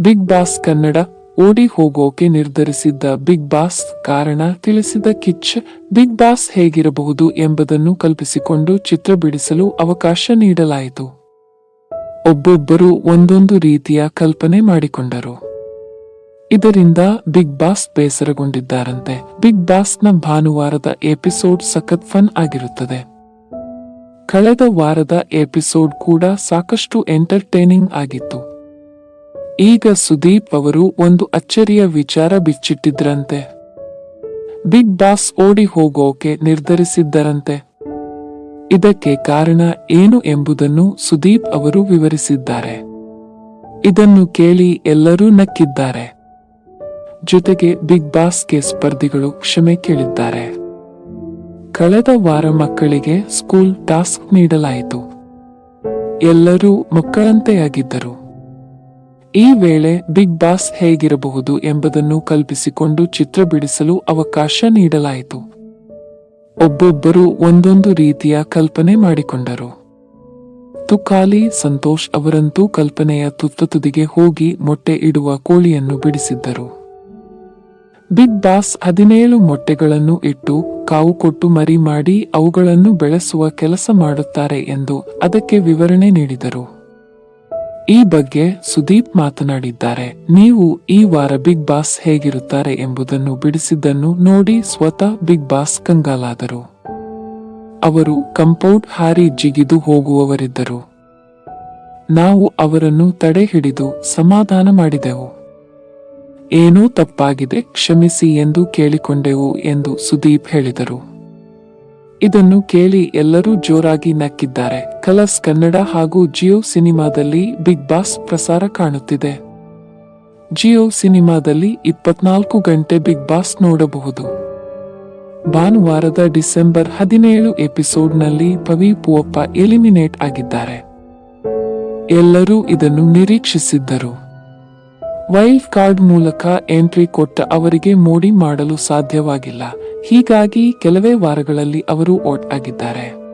Big boss Kannada ಓಡಿ ಹೋಗೋಕೆ ನಿರ್ಧರಿಸಿದ್ದ big boss ಕಾರಣ ತಿಳಿಸಿದ ಕಿಚ್ ಬಿಗ್ ಬಾಸ್ ಹೇಗಿರಬಹುದು ಎಂಬುದನ್ನು ಕಲ್ಪಿಸಿಕೊಂಡು ಚಿತ್ರ ಬಿಡಿಸಲು ಅವಕಾಶ ನೀಡಲಾಯಿತು. ಒಬ್ಬೊಬ್ಬರು ಒಂದೊಂದು ರೀತಿಯ ಕಲ್ಪನೆ ಮಾಡಿಕೊಂಡರು. ಇದರಿಂದ ಬಿಗ್ ಬಾಸ್ ಬೇಸರಗೊಂಡಿದ್ದಾರಂತೆ. ಬಿಗ್ ಬಾಸ್ನ ಭಾನುವಾರದ ಎಪಿಸೋಡ್ ಸಖತ್ ಫನ್ ಆಗಿರುತ್ತದೆ. ಕಳೆದ ವಾರದ ಎಪಿಸೋಡ್ ಕೂಡ ಸಾಕಷ್ಟು ಎಂಟರ್ಟೈನಿಂಗ್ ಆಗಿತ್ತು. ಈಗ ಸುದೀಪ್ ಅವರು ಒಂದು ಅಚ್ಚರಿಯ ವಿಚಾರ ಬಿಚ್ಚಿಟ್ಟಿದ್ರಂತೆ. ಬಿಗ್ ಬಾಸ್ ಓಡಿ ಹೋಗೋಕೆ ನಿರ್ಧರಿಸಿದ್ದರಂತೆ. ಇದಕ್ಕೆ ಕಾರಣ ಏನು ಎಂಬುದನ್ನು ಸುದೀಪ್ ಅವರು ವಿವರಿಸಿದ್ದಾರೆ. ಇದನ್ನು ಕೇಳಿ ಎಲ್ಲರೂ ನಕ್ಕಿದ್ದಾರೆ. ಜೊತೆಗೆ ಬಿಗ್ ಬಾಸ್ಗೆ ಸ್ಪರ್ಧಿಗಳು ಕ್ಷಮೆ ಕೇಳಿದ್ದಾರೆ. ಕಳೆದ ವಾರ ಮಕ್ಕಳಿಗೆ ಸ್ಕೂಲ್ ಟಾಸ್ಕ್ ನೀಡಲಾಯಿತು. ಎಲ್ಲರೂ ಮಕ್ಕಳಂತೆಯಾಗಿದ್ದರು. ಈ ವೇಳೆ ಬಿಗ್ ಬಾಸ್ ಹೇಗಿರಬಹುದು ಎಂಬುದನ್ನು ಕಲ್ಪಿಸಿಕೊಂಡು ಚಿತ್ರ ಬಿಡಿಸಲು ಅವಕಾಶ ನೀಡಲಾಯಿತು. ಒಬ್ಬೊಬ್ಬರು ಒಂದೊಂದು ರೀತಿಯ ಕಲ್ಪನೆ ಮಾಡಿಕೊಂಡರು. ತುಕಾಲಿ ಸಂತೋಷ್ ಅವರಂತೂ ಕಲ್ಪನೆಯ ತುತ್ತ ತುದಿಗೆ ಹೋಗಿ ಮೊಟ್ಟೆ ಇಡುವ ಕೋಳಿಯನ್ನು ಬಿಡಿಸಿದ್ದರು. ಬಿಗ್ ಬಾಸ್ ಹದಿನೇಳು ಮೊಟ್ಟೆಗಳನ್ನು ಇಟ್ಟು ಕಾವು ಕೊಟ್ಟು ಮರಿ ಮಾಡಿ ಅವುಗಳನ್ನು ಬೆಳೆಸುವ ಕೆಲಸ ಮಾಡುತ್ತಾರೆ ಎಂದು ಅದಕ್ಕೆ ವಿವರಣೆ ನೀಡಿದರು. ಈ ಬಗ್ಗೆ ಸುದೀಪ್ ಮಾತನಾಡಿದ್ದಾರೆ. ನೀವು ಈ ವಾರ ಬಿಗ್ ಬಾಸ್ ಹೇಗಿರುತ್ತಾರೆ ಎಂಬುದನ್ನು ಬಿಡಿಸಿದ್ದನ್ನು ನೋಡಿ ಸ್ವತಃ ಬಿಗ್ ಬಾಸ್ ಕಂಗಾಲಾದರು. ಅವರು ಕಂಪೌಂಡ್ ಹಾರಿ ಜಿಗಿದು ಹೋಗುವವರಿದ್ದರು. ನಾವು ಅವರನ್ನು ತಡೆ ಹಿಡಿದು ಸಮಾಧಾನ ಮಾಡಿದೆವು. ಏನೋ ತಪ್ಪಾಗಿದೆ, ಕ್ಷಮಿಸಿ ಎಂದು ಕೇಳಿಕೊಂಡೆವು ಎಂದು ಸುದೀಪ್ ಹೇಳಿದರು. ಇದನ್ನು ಕೇಳಿ ಎಲ್ಲರೂ ಜೋರಾಗಿ ನಕ್ಕಿದ್ದಾರೆ. ಕಲರ್ಸ್ ಕನ್ನಡ ಹಾಗೂ ಜಿಯೋ ಸಿನಿಮಾದಲ್ಲಿ ಬಿಗ್ ಬಾಸ್ ಪ್ರಸಾರ ಕಾಣುತ್ತಿದೆ. ಜಿಯೋ ಸಿನಿಮಾದಲ್ಲಿ ಇಪ್ಪತ್ನಾಲ್ಕು ಗಂಟೆ ಬಿಗ್ ಬಾಸ್ ನೋಡಬಹುದು. ಭಾನುವಾರದ ಡಿಸೆಂಬರ್ ಹದಿನೇಳು ಎಪಿಸೋಡ್ನಲ್ಲಿ ಪವಿ ಪೂವಪ್ಪ ಎಲಿಮಿನೇಟ್ ಆಗಿದ್ದಾರೆ. ಎಲ್ಲರೂ ಇದನ್ನು ನಿರೀಕ್ಷಿಸಿದ್ದರು. ವೈಲ್ಡ್ ಕಾರ್ಡ್ ಮೂಲಕ ಎಂಟ್ರಿ ಕೊಟ್ಟ ಅವರಿಗೆ ಮೋಡಿ ಮಾಡಲು ಸಾಧ್ಯವಾಗಿಲ್ಲ. ಹೀಗಾಗಿ ಕೆಲವೇ ವಾರಗಳಲ್ಲಿ ಅವರು ಔಟ್ ಆಗಿದ್ದಾರೆ.